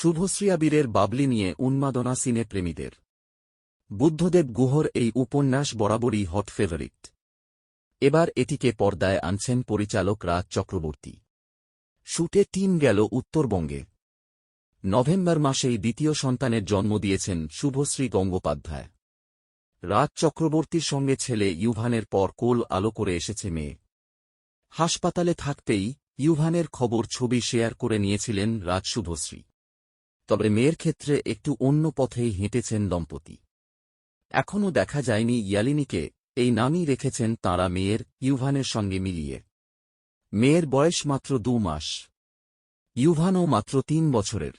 শুভশ্রী আবিরের বাবলি নিয়ে উন্মাদনা সিনে প্রেমীদের। বুদ্ধদেব গুহর এই উপন্যাস বরাবরই হট ফেভারিট। এবার এটিকে পর্দায় আনছেন পরিচালক রাজ চক্রবর্তী। শুটে টিম গেল উত্তরবঙ্গে। নভেম্বর মাসেই দ্বিতীয় সন্তানের জন্ম দিয়েছেন শুভশ্রী গঙ্গোপাধ্যায়। রাজ চক্রবর্তীর সঙ্গে ছেলে ইউভানের পর কোল আলো করে এসেছে মেয়ে। হাসপাতালে থাকতেই ইউভানের খবর ছবি শেয়ার করে নিয়েছিলেন রাজ শুভশ্রী। তবে মেয়ের ক্ষেত্রে একটু অন্য পথেই হেঁটেছেন দম্পতি। এখনও দেখা যায়নি ইয়ালিনীকে, এই নামই রেখেছেন তাঁরা মেয়ের, ইউভানের সঙ্গে মিলিয়ে। মেয়ের বয়স মাত্র দু মাস। ইউভানও মাত্র তিন বছরের।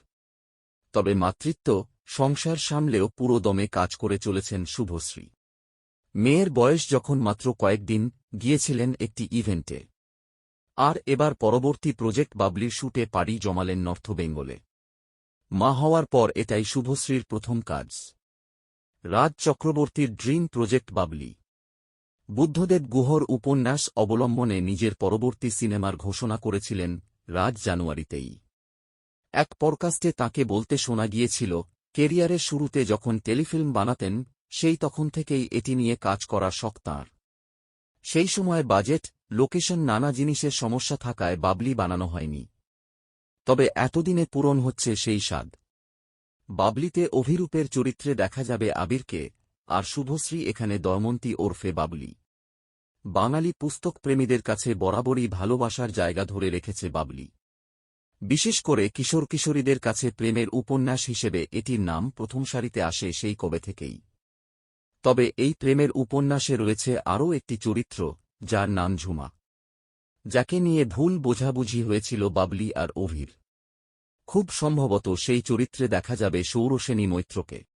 তবে মাতৃত্ব, সংসার সামলেও পুরো দমে কাজ করে চলেছেন শুভশ্রী। মেয়ের বয়স যখন মাত্র কয়েকদিন গিয়েছিলেন একটি ইভেন্টে। আর এবার পরবর্তী প্রজেক্ট বাবলির শুটে পাড়ি জমালেন নর্থ বেঙ্গলে। মা হওয়ার পর এটাই শুভশ্রীর প্রথম কাজ। রাজ চক্রবর্তীর ড্রিম প্রজেক্ট বাবলি। বুদ্ধদেব গুহর উপন্যাস অবলম্বনে নিজের পরবর্তী সিনেমার ঘোষণা করেছিলেন রাজ জানুয়ারিতেই। এক পডকাস্টে তাকে বলতে শোনা গিয়েছিল কেরিয়ারের শুরুতে যখন টেলিফিল্ম বানাতেন, সেই তখন থেকেই এটি নিয়ে কাজ করা শখ তাঁর। সেই সময় বাজেট, লোকেশন, নানা জিনিসের সমস্যা থাকায় বাবলি বানানো হয়নি। তবে এতদিনে পূরণ হচ্ছে সেই স্বাদ। বাবলিতে অভিরূপের চরিত্রে দেখা যাবে আবিরকে, আর শুভশ্রী এখানে দয়মন্তী ওরফে বাবলি। বাঙালি পুস্তক প্রেমীদের কাছে বরাবরই ভালোবাসার জায়গা ধরে রেখেছে বাবলি। বিশেষ করে কিশোর কিশোরীদের কাছে প্রেমের উপন্যাস হিসেবে এটির নাম প্রথম সারিতে আসে সেই কবে থেকেই। তবে এই প্রেমের উপন্যাসে রয়েছে আরও একটি চরিত্র, যার নাম ঝুমা। যাকে নিয়ে ভুল বোঝাবুঝি হয়েছিল বাবলি আর অভির। খুব সম্ভবত সেই চরিত্রে দেখা যাবে সৌরসেনী মৈত্রকে।